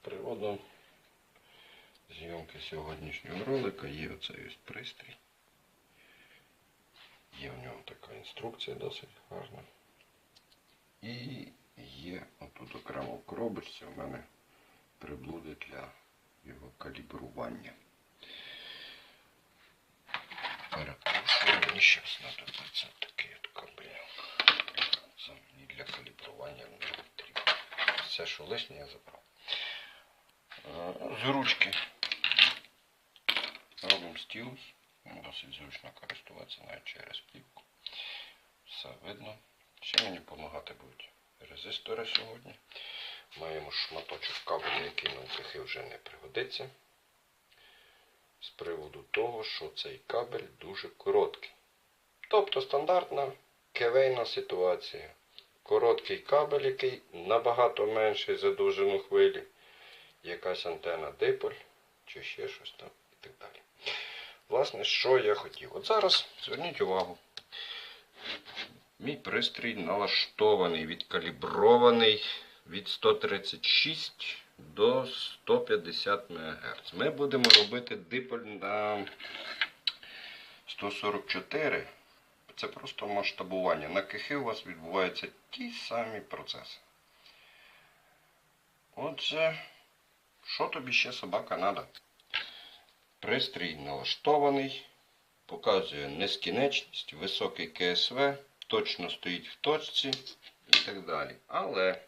приводу зйомки сьогоднішнього ролика є оцей ось пристрій. Є в ньому така інструкція досить гарна. І є отут окремо в коробочці у мене приблуди для його калібрування. Перепрошую, мені ще знадобиться такий от кабель. Це мені для калібрування не потрібно. Все, що лишнє, я забрав. З ручки робимо стілус. Досить зручно користуватися навіть через плівку. Все видно. Ще мені допомагати будуть резистори сьогодні. Маємо шматочок кабелю, який на УКХ вже не пригодиться. З приводу того, що цей кабель дуже короткий. Тобто стандартна кевейна ситуація. Короткий кабель, який набагато менший за довжину хвилі, якась антена диполь чи ще щось там і так далі. Власне, що я хотів? От зараз зверніть увагу. Мій пристрій налаштований, відкалібрований від 136 до 150 МГц. Ми будемо робити диполь на 144. Це просто масштабування. На КХ у вас відбуваються ті самі процеси. Отже, що тобі ще собака треба? Пристрій налаштований, показує нескінченність, високий КСВ, точно стоїть в точці і так далі. Але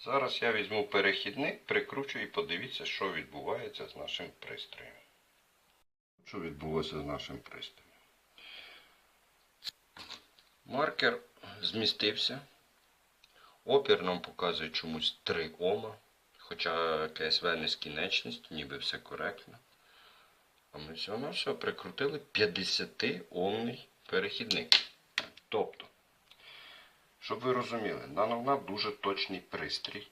зараз я візьму перехідник, прикручу і подивіться, що відбувається з нашим пристроєм. Що відбулося з нашим пристроєм? Маркер змістився. Опір нам показує чомусь 3 Ома. Хоча КСВ нескінченність, ніби все коректно. А ми всього на все прикрутили 50-омний перехідник. Тобто, щоб ви розуміли, нановна дуже точний пристрій,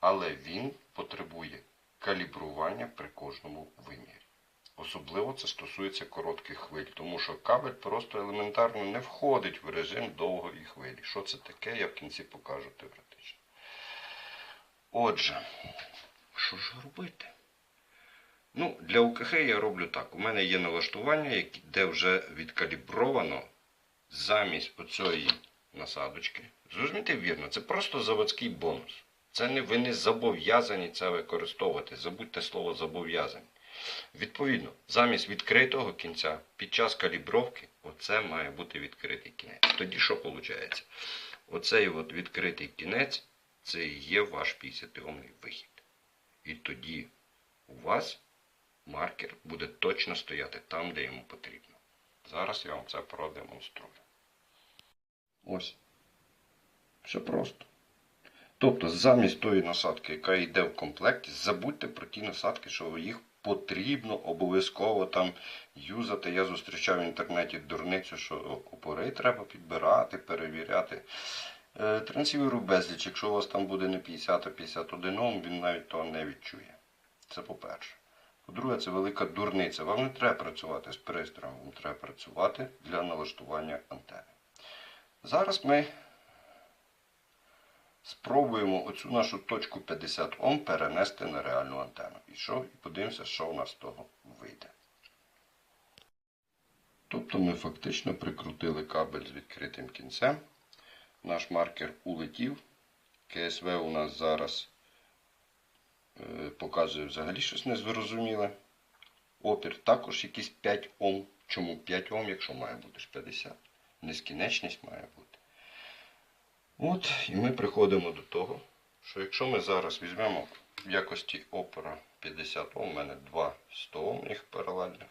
але він потребує калібрування при кожному вимірі. Особливо це стосується коротких хвиль, тому що кабель просто елементарно не входить в режим довгої хвилі. Що це таке, я в кінці покажу теоретично. Отже, що ж робити? Ну, для УКХ я роблю так. У мене є налаштування, де вже відкалібровано замість оцієї насадочки. Зрозумійте вірно, це просто заводський бонус. Це не, ви не зобов'язані це використовувати. Забудьте слово зобов'язані. Відповідно, замість відкритого кінця під час калібровки, оце має бути відкритий кінець. Тоді що виходить? Оцей от відкритий кінець це і є ваш 50-омний вихід. І тоді у вас маркер буде точно стояти там, де йому потрібно. Зараз я вам це продемонструю. Ось. Все просто. Тобто, замість тої насадки, яка йде в комплекті, забудьте про ті насадки, що їх потрібно обов'язково там юзати. Я зустрічав в інтернеті дурницю, що опори треба підбирати, перевіряти. Е, Трансіверу безліч, якщо у вас там буде не 50, а 51 Ом, він навіть того не відчує. Це по-перше. По-друге, це велика дурниця. Вам не треба працювати з пристроєм, вам треба працювати для налаштування антени. Зараз ми спробуємо оцю нашу точку 50 Ом перенести на реальну антенну. І що? І подивимося, що у нас з того вийде. Тобто ми фактично прикрутили кабель з відкритим кінцем. Наш маркер улетів. КСВ у нас зараз е, показує взагалі щось незрозуміле. Опір також якийсь 5 Ом. Чому 5 Ом, якщо має бути ж 50? Нескінченність має бути. От, і ми приходимо до того, що якщо ми зараз візьмемо в якості опера 50 Ом, у мене два 100 Омних паралельних.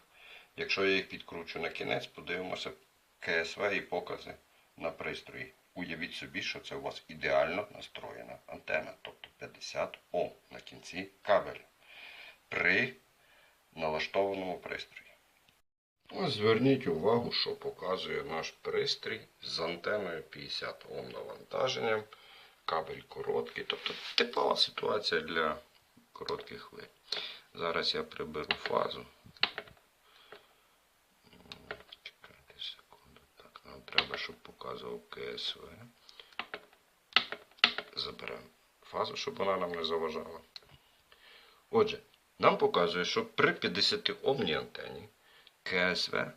Якщо я їх підкручу на кінець, подивимося КСВ і покази на пристрої. Уявіть собі, що це у вас ідеально настроєна антена, тобто 50 Ом на кінці кабеля при налаштованому пристрої. Ось зверніть увагу, що показує наш пристрій з антеною 50 Ом навантаженням, кабель короткий, тобто типова ситуація для коротких хвиль. Зараз я приберу фазу. Чекайте секунду. Так, нам треба, щоб показував КСВ. Заберемо фазу, щоб вона нам не заважала. Отже, нам показує, що при 50 омній антені КСВ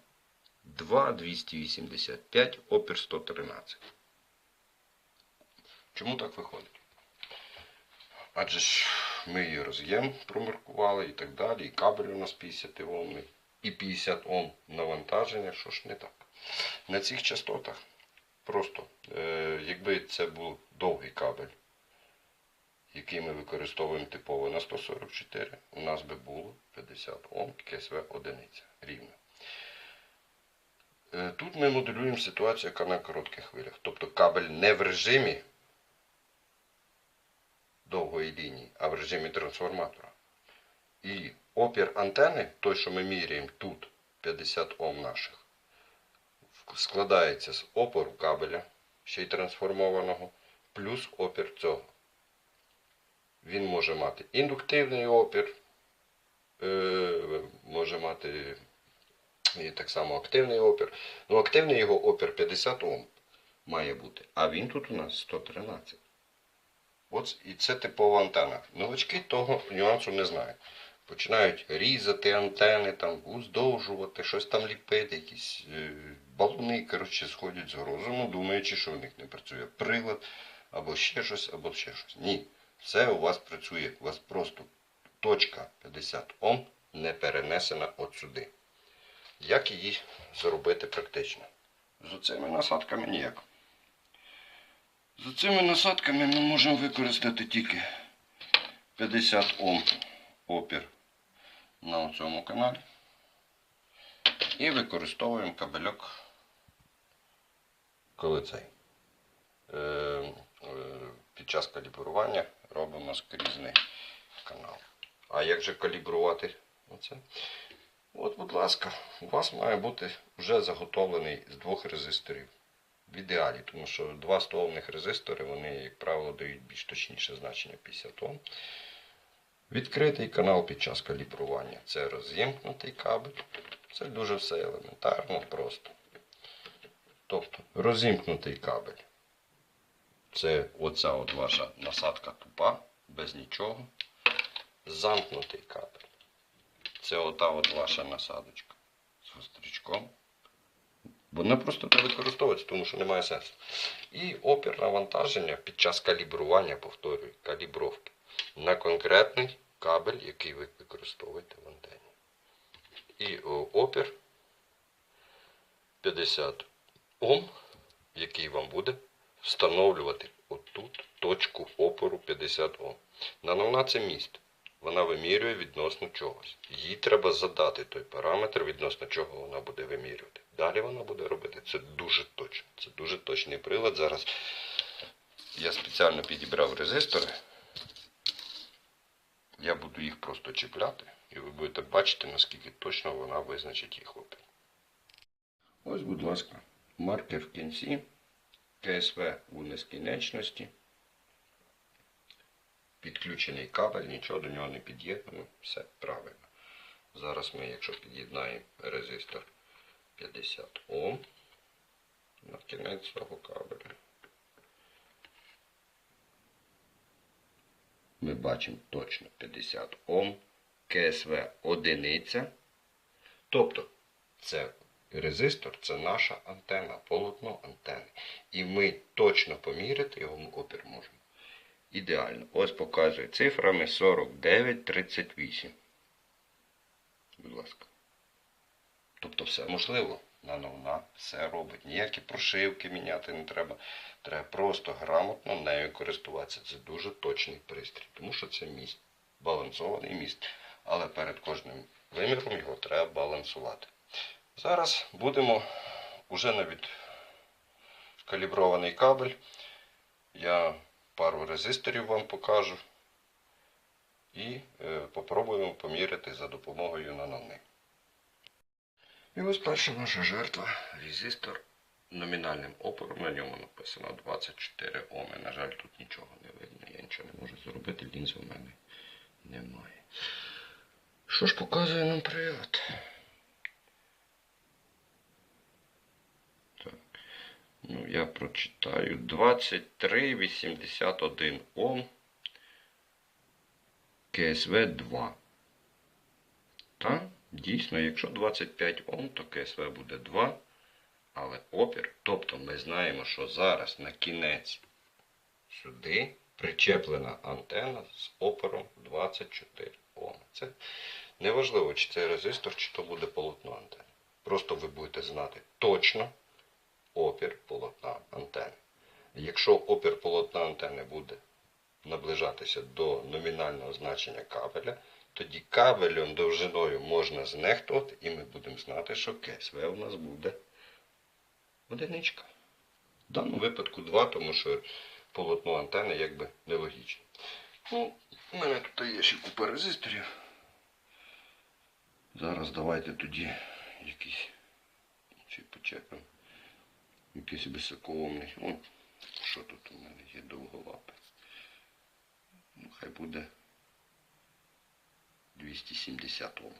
2,285, опір 113. Чому так виходить? Адже ж ми її роз'єм промаркували і так далі, і кабель у нас 50 омний, і 50 Ом навантаження, що ж не так. На цих частотах просто, е, якби це був довгий кабель, який ми використовуємо типово на 144, у нас би було 50 Ом КСВ одиниця рівно. Е, Тут ми моделюємо ситуацію, яка на коротких хвилях. Тобто кабель не в режимі довгої лінії, а в режимі трансформатора. І опір антени, той, що ми міряємо тут, 50 Ом наших, складається з опору кабеля, ще й трансформованого, плюс опір цього. Він може мати індуктивний опір, е, може мати так само активний опір. Ну, активний його опір 50 Ом має бути, а він тут у нас 113. От і це типова антенна. Новачки того нюансу не знають. Починають різати антени, там, уздовжувати, щось там ліпити, якісь е, балони, коротше, сходять з розуму, думаючи, що в них не працює прилад, або ще щось, або ще щось. Ні. Все у вас працює. У вас просто точка 50 Ом не перенесена от сюди. Як її зробити практично? З цими насадками ніяк. З цими насадками ми можемо використати тільки 50 Ом опір на цьому каналі. І використовуємо кабельок, коли цей. Е, е, під час калібрування робимо скрізний канал. А як же калібрувати оце? От, будь ласка, у вас має бути вже заготовлений з двох резисторів. В ідеалі, тому що два 100 омних резистори, вони, як правило, дають більш точніше значення 50 Ом. Відкритий канал під час калібрування. Це розімкнутий кабель. Це дуже все елементарно, просто. Тобто, розімкнутий кабель. Це оця от ваша насадка тупа, без нічого. Замкнутий кабель. Це ота от ваша насадочка з гострячком. Вона просто не використовується, тому що немає сенсу. І опір навантаження під час калібрування, повторюю, калібровки на конкретний кабель, який ви використовуєте в антені. І опір 50 Ом, який вам буде встановлювати отут точку опору 50 Ом. Нановна це міст. Вона вимірює відносно чогось. Їй треба задати той параметр, відносно чого вона буде вимірювати. Далі вона буде робити це дуже точно. Це дуже точний прилад. Зараз я спеціально підібрав резистори. Я буду їх просто чіпляти, і ви будете бачити, наскільки точно вона визначить їх опір. Ось, будь ласка, маркер в кінці, КСВ у нескінченності. Підключений кабель, нічого до нього не під'єднано, все правильно. Зараз ми, якщо під'єднаємо резистор 50 Ом на кінець цього кабеля. Ми бачимо точно 50 Ом, КСВ одиниця. Тобто, це резистор це наша антена, полотно антени. І ми точно поміряти його опір можемо. Ідеально. Ось показує цифрами 49,38. Будь ласка. Тобто все можливо. Нановна все робить. Ніякі прошивки міняти не треба. Треба просто грамотно нею користуватися. Це дуже точний пристрій, тому що це міст. Балансований міст. Але перед кожним виміром його треба балансувати. Зараз будемо уже навіть калібрований кабель. Я пару резисторів вам покажу. І е, попробуємо поміряти за допомогою нановни. І ось перша наша жертва резистор номінальним опором. На ньому написано 24 Оми. На жаль, тут нічого не видно. Я нічого не можу зробити, лінзи в мене немає. Що ж показує нам прилад? Так. Ну, я прочитаю 23,81 Ом. КСВ 2. Так, дійсно, якщо 25 Ом, то КСВ буде 2, але опір. Тобто ми знаємо, що зараз на кінець сюди причеплена антена з опором 24 Ом. Це неважливо, чи це резистор, чи то буде полотно антени. Просто ви будете знати точно опір полотна антени. Якщо опір полотна антени буде наближатися до номінального значення кабеля, тоді кабелем довжиною можна знехтувати, і ми будемо знати, що КСВ у нас буде одиничка. В даному випадку 2, тому що полотно антени якби нелогічне. Ну, у мене тут є ще купа резисторів. Зараз давайте тоді якийсь чи почепимо. Якийсь високоумний. О, що тут у мене є довголапе. Ну, хай буде 270 Ом.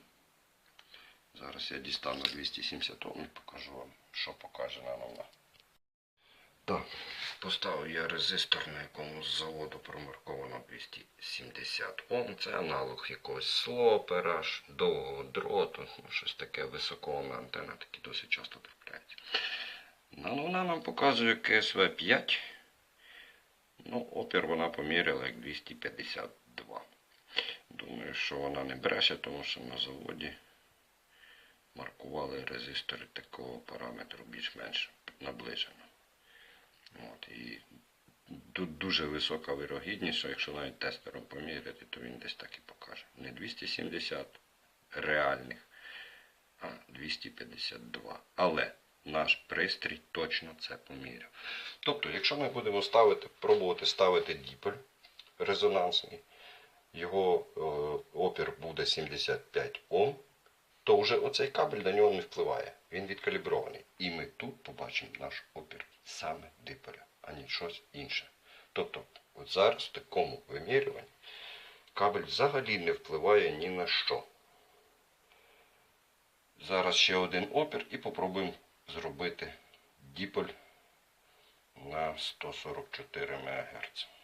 Зараз я дістану 270 Ом і покажу вам, що покаже на нова. Так, поставив я резистор, на якому з заводу промарковано 270 Ом. Це аналог якогось слопера, довгого дроту, ну, щось таке високоомна антенна, такі досить часто трапляються. Ну, вона нам показує КСВ 5. Ну, опір вона поміряла як 252. Думаю, що вона не бреше, тому що на заводі маркували резистори такого параметру більш-менш наближено. От, і тут дуже висока вирогідність, що якщо навіть тестером поміряти, то він десь так і покаже. Не 270 реальних, а 252. Але наш пристрій точно це поміряв. Тобто, якщо ми будемо ставити, пробувати ставити діпель резонансний, його е, опір буде 75 Ом, то вже оцей кабель на нього не впливає. Він відкалібрований. І ми тут побачимо наш опір саме дипеля, а не щось інше. Тобто, от зараз в такому вимірюванні кабель взагалі не впливає ні на що. Зараз ще один опір і попробуємо зробити діполь на 144 МГц.